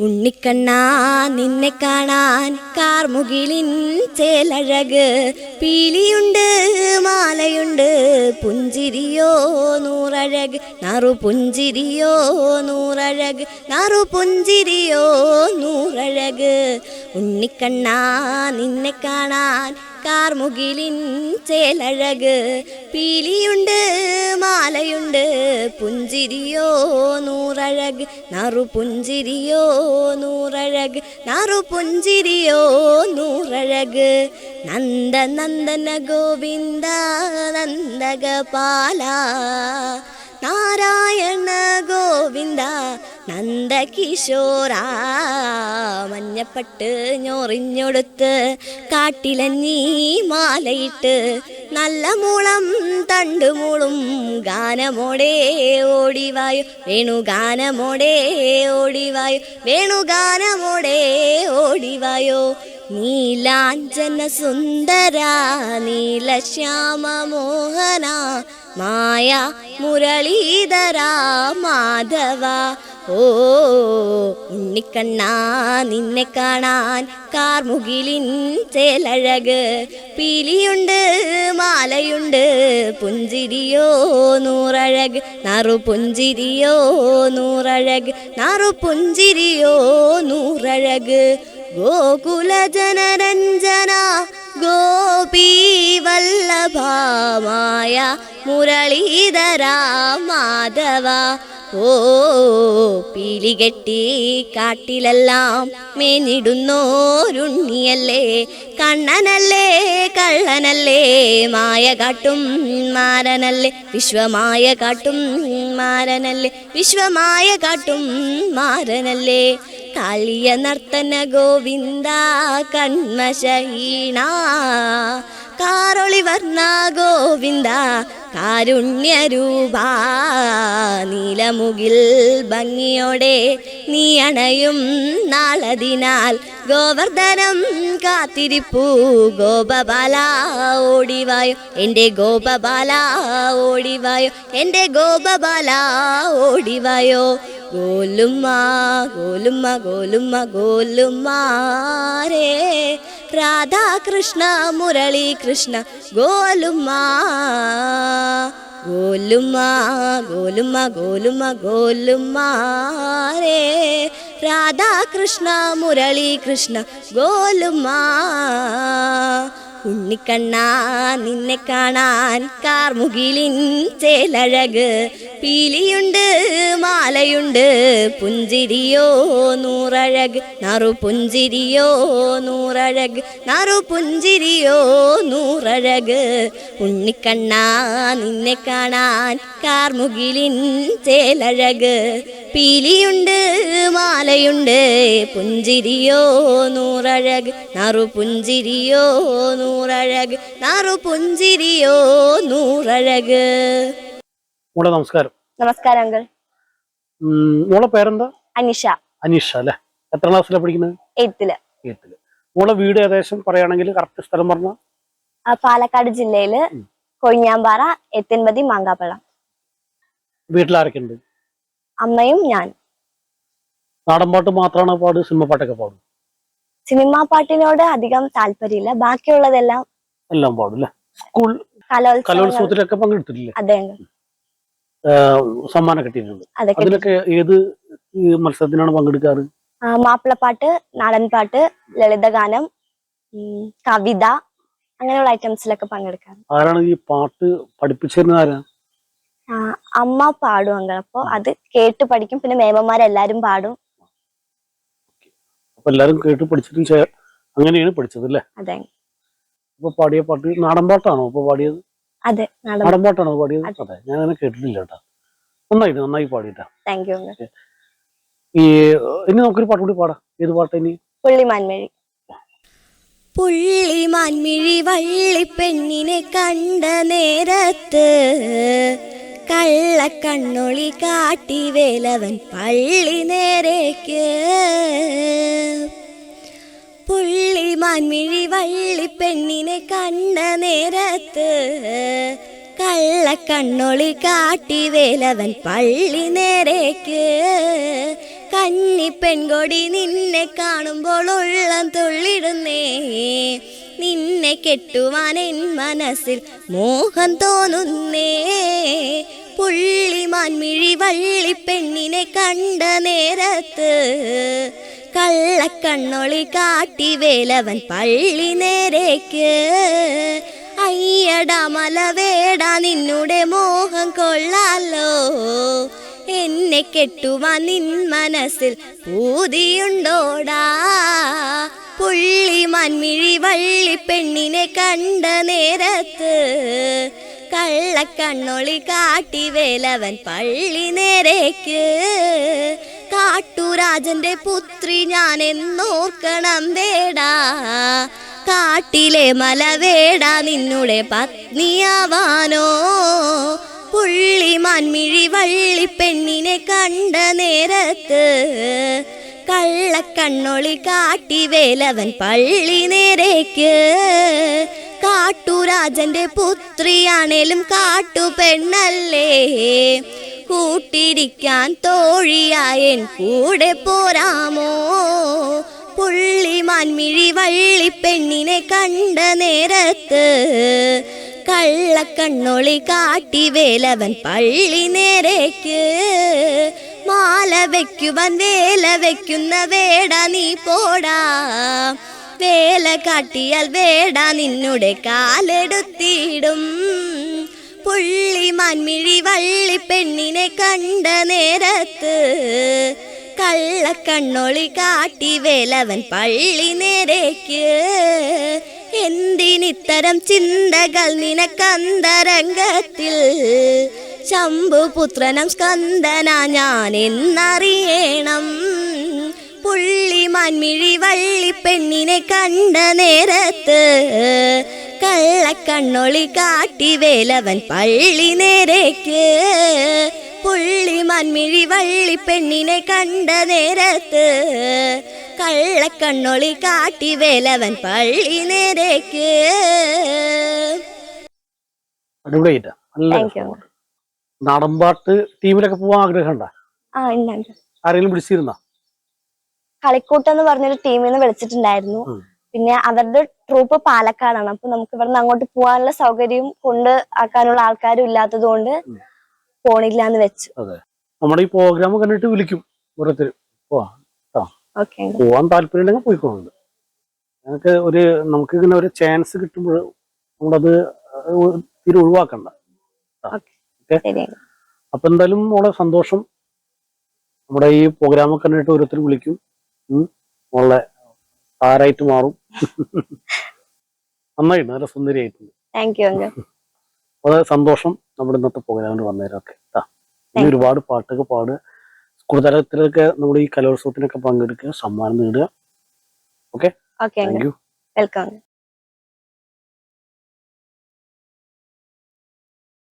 ഉണ്ണിക്കണ്ണാ നിന്നെ കാണാൻ കാർമുകിലിൻ ചേലഴക് പീലിയുണ്ട് മാലയുണ്ട് പുഞ്ചിരിയോ നൂറഴക്. നറു പുഞ്ചിരിയോ നൂറഴക് നറു പുഞ്ചിരിയോ നൂറഴക്. ഉണ്ണിക്കണ്ണാ നിന്നെ കാണാൻ കാർമുകിലിൻ ചേലഴക് പീലിയുണ്ട് മാലയുണ്ട്. പുഞ്ചിരിയോ നൂറഴക് നറു പുഞ്ചിരിയോ നൂറഴക് നറു പുഞ്ചിരിയോ നൂറഴക്. നന്ദ നന്ദന ഗോവിന്ദ നന്ദഗപാല. നാരായണ ഗോവിന്ദ നന്ദകിശോര മഞ്ഞപ്പെട്ട് ഞൊറിഞ്ഞൊടുത്ത് കാട്ടിലഞ്ഞി മാലയിട്ട് നല്ല മൂളം തണ്ടുമൂളും ഗാനമോടെ ഓടിവായു വേണു ഗാനമോടെ ഓടിവായു വേണു ഗാനമോടെ ഓടിവായോ. നീലാഞ്ജന സുന്ദര നീലശ്യാമ മോഹന മായ മുരളീധര മാധവ. ഓ ഉണ്ണിക്കണ്ണാ നിന്നെ കാണാൻ കാർമുകിലിൻ ചേലഴക്. പീലിയുണ്ട് മാലയുണ്ട് പുഞ്ചിരിയോ നൂറഴക്. നറു പുഞ്ചിരിയോ നൂറഴക് നറു പുഞ്ചിരിയോ നൂറഴക്. ഗോകുല ജനരഞ്ജന ഗോപീ വല്ലഭമായ മുരളീധര മാധവ. ഓ പീലികെട്ടി കാട്ടിലെല്ലാം മേനിടുന്നോരുണ്ണിയല്ലേ കണ്ണനല്ലേ കള്ളനല്ലേ മായ കാട്ടും മാരനല്ലേ. വിശ്വമായ കാട്ടും മാരനല്ലേ. വിശ്വമായ കാട്ടും മാരനല്ലേ. കാളിയ നർത്തന ഗോവിന്ദ കൺമശഹീണ ಕಾರೊಳಿ ವರ್ಣ ಗೋವಿಂದ കാരുണ്യരൂപ നീലമുകിൽ ഭംഗിയോടെ നീ അണയും നാളതിനാൽ ഗോവർദ്ധനം കാത്തിരിപ്പൂ. ഗോപബാല ഓടിവായോ എന്റെ ഗോപബാല ഓടിവായോ എന്റെ ഗോപബാല ഓടിവായോ. ഗോലുമ്മ ഗോലുമ്മ ഗോലുമ്മ ഗോലുമാരേ രാധാകൃഷ്ണ മുരളി കൃഷ്ണ ഗോലുമ്മ ഗോലുമ്മ ഗോലുമ്മ ഗോലുമാരേ രാധാകൃഷ്ണ മുരളീകൃഷ്ണ ഗോലുമ്മ ഉണ്ണിക്കണ്ണാ നിന്നെ കാണാൻ കാർമുകിലിൻ ചേലഴക്. പീലിയുണ്ട് മാലയുണ്ട് പുഞ്ചിരിയോ നൂറഴക്. നറു പുഞ്ചിരിയോ നൂറഴക് നറു പുഞ്ചിരിയോ നൂറഴക്. ഉണ്ണിക്കണ്ണാ നിന്നെ കാണാൻ കാർമുകിലിൻ ചേലഴക്. പീലിയുണ്ട് മാലയുണ്ട് പുഞ്ചിരിയോ നൂറഴക്. നറു പുഞ്ചിരിയോ നൂറഴക് നറു പുഞ്ചിരിയോ നൂറഴക്. മോളെ നമസ്കാരം. നമസ്കാരം അങ്കിൾ. മോളെ പേരെന്താ? അനിഷ. അനിഷ അല്ലെ? എത്ര ക്ലാസ്സിലാണ് പഠിക്കുന്നത്? എയ്ത്തിൽ. എയ്ത്തിൽ. മോളെ വീട് ഏകദേശം പറയുകയാണെങ്കിൽ കറക്റ്റ് സ്ഥലം പറഞ്ഞ? ആ, പാലക്കാട് ജില്ലയിൽ കൊഴിഞ്ഞാമ്പാറ എത്തിൻപതി മാങ്കാപ്പഴം. വീട്ടിലാരൊക്കെ ഉണ്ട് അമ്മയും ഞാൻ നാടൻ പാട്ട് മാത്രമാണ് പാട് സിനിമ പാട്ടൊക്കെ പാടും? സിനിമാ പാട്ടിനോട് അധികം താല്പര്യമില്ല. ബാക്കിയുള്ളതെല്ലാം എല്ലാം പാടും സ്കൂൾ കലോത്സവത്തിലൊക്കെ പങ്കെടുത്തിട്ടില്ലേ? അതെ. സമ്മാനം കിട്ടിയിട്ടുണ്ട്. അതിലൊക്കെ ഏത് മത്സരത്തിനാണ് പങ്കെടുക്കാറ്? മാപ്പിളപ്പാട്ട് നാടൻപാട്ട് ലളിതഗാനം കവിത അങ്ങനെയുള്ള ഐറ്റംസിലൊക്കെ പങ്കെടുക്കാറ്. ആരാണ് ഈ പാട്ട് പഠിപ്പിച്ചിരുന്നത് ആരാ? ആ, അമ്മ പാടും അങ്കൾ അപ്പൊ അത് കേട്ട് പഠിക്കും. പിന്നെ മേമന്മാരെല്ലാരും പാടും. അപ്പൊ എല്ലാരും കേട്ട് പഠിച്ചിട്ട് അങ്ങനെയാണ് പഠിച്ചത് അല്ലേ? അതെ. അപ്പൊ പാടിയ പാട്ട് നാടൻ പാട്ടാണോ അപ്പൊ പാടിയത്? അതെ നാടൻ പാട്ടാണോ പാടിയത്? അതെ. അതെ ഞാൻ അങ്ങനെ കേട്ടിട്ടില്ല കേട്ടോ. നന്നായിട്ട് നന്നായി പാടിയിട്ടാ. താങ്ക് യു ഈ ഇനി നമുക്കൊരു പാട്ട് കൂടി പാടാം. ഏത് പാട്ട് ഇനി? പുള്ളിമാൻമിഴി. പുള്ളിമാൻമിഴി വള്ളിപ്പെണ്ണിനെ കണ്ട നേരത്ത് കള്ളക്കണ്ണൊളി കാട്ടി വേലവൻ പള്ളി നേരേക്ക്. പുള്ളി മാൻമിഴി വള്ളി പെണ്ണിനെ കണ്ട നേരത്ത് കള്ളക്കണ്ണൊളി കാട്ടി വേലവൻ പള്ളി നേരേക്ക്. കന്നി പെൺകൊടി നിന്നെ കാണുമ്പോൾ ഉള്ളം തുള്ളിടുന്നേ. നിന്നെ കെട്ടുവാൻ എൻ മനസ്സിൽ മോഹം തോന്നുന്നേ. പുള്ളിമാൻമിഴി വള്ളി പെണ്ണിനെ കണ്ട നേരത്ത് കള്ളക്കണ്ണൊളി കാട്ടി വേലവൻ പള്ളി നേരേക്ക്. അയ്യടാ മലവേടാ നിന്നുടെ മോഹം കൊള്ളാലോ. എന്നെ കെട്ടുവാൻ നിൻ മനസ്സിൽ പൂതിയുണ്ടോടാ. പുള്ളി മൺമിഴി വള്ളി പെണ്ണിനെ കണ്ട നേരത്ത് കള്ളക്കണ്ണൊളി കാട്ടി വേലവൻ പള്ളി നേരേക്ക്. കാട്ടുരാജന്റെ പുത്രി ഞാൻ എന്നോർക്കണം വേടാ. കാട്ടിലെ മലവേട നിന്നുടെ പത്നിയാവാനോ. പുള്ളി മൺമിഴി വള്ളി പെണ്ണിനെ കണ്ട നേരത്ത്. കള്ളക്കണ്ണൊളി കാട്ടി വേലവൻ പള്ളി നേരേക്ക്. കാട്ടുരാജന്റെ പുത്രിയാണേലും കാട്ടു പെണ്ണല്ലേ കൂട്ടിരിക്കാൻ തോഴിയായൻ കൂടെ പോരാമോ? പുള്ളി മാൻമിഴി വള്ളി പെണ്ണിനെ കണ്ട നേരത്ത് കള്ളക്കണ്ണൊളി കാട്ടി വേലവൻ പള്ളി നേരേക്ക്. മാല വെക്കുവൻ വേല വെക്കുന്ന വേട നീ പോടാ. വേല കാട്ടിയാൽ വേട നിന്നുടെ കാലെടുത്തിടും. പുള്ളി മൺമിഴി വള്ളി പെണ്ണിനെ കണ്ട നേരത്ത് കള്ളക്കണ്ണൊളി കാട്ടി വേലവൻ പള്ളി നേരേക്ക്. എന്തിനിത്തരം ചിന്തകൾ നിനക്കന്തരംഗത്തിൽ? ശംഭുപുത്രനം സ്കന്ദന ഞാൻ എന്നറിയണം പുള്ളി മൺമിഴി വള്ളി പെണ്ണിനെ കണ്ട നേരത്ത് കള്ളക്കണ്ണൊളി കാട്ടി വേലവൻ പള്ളി നേരേക്ക്. പുള്ളി മൺമിഴി വള്ളി പെണ്ണിനെ കണ്ട നേരത്ത് കള്ളക്കണ്ണൊളി കാട്ടി വേലവൻ പള്ളി നേരേക്ക്. അടിപൊളിയായിട്ടാ. നല്ല. നാടൻപാട്ട് ടീമിലൊക്കെ പോവാൻ ആഗ്രഹം ഉണ്ടോ ഉണ്ട് ആരെങ്കിലും വിളിച്ചിരുന്ന? കളിക്കൂട്ടം എന്ന് പറഞ്ഞൊരു ടീമിൽ നിന്ന് വിളിച്ചിട്ടുണ്ടായിരുന്നു. പിന്നെ അവരുടെ ട്രൂപ്പ് പാലക്കാടാണ്. അപ്പൊ നമുക്ക് ഇവിടുന്ന് അങ്ങോട്ട് പോകാനുള്ള സൗകര്യം കൊണ്ട് ആക്കാനുള്ള ആൾക്കാരും ഇല്ലാത്തത് കൊണ്ട് പോണില്ല എന്ന് വെച്ചു. നമ്മുടെ ഈ പ്രോഗ്രാം കണ്ടിട്ട് വിളിക്കും പോവാൻ താല്പര്യം ഉണ്ടെങ്കിൽ പോയിക്കോളുണ്ട് ഞങ്ങൾക്ക് ഒരു നമുക്ക് ഇങ്ങനെ ഒരു ചാൻസ് കിട്ടുമ്പോൾ നമ്മളത് തീരെ ഒഴിവാക്കണ്ട. അപ്പൊ എന്തായാലും നമ്മളെ സന്തോഷം. നമ്മുടെ ഈ പ്രോഗ്രാം കണ്ടിട്ട് ഓരോരുത്തർ വിളിക്കും. ഉം. മോളെ താരായിട്ട് മാറും. നന്നായിട്ട് നല്ല സുന്ദരിയായിട്ടുണ്ട്. താങ്ക് യു വളരെ സന്തോഷം നമ്മുടെ ഇന്നത്തെ പ്രോഗ്രാമിന് വന്നേരൊക്കെ ഇനി ഒരുപാട് പാട്ടൊക്കെ പാടുക. സ്കൂൾ തലത്തിലൊക്കെ നമ്മുടെ ഈ കലോത്സവത്തിനൊക്കെ പങ്കെടുക്കുക സമ്മാനം നേടുക. Okay thank you welcome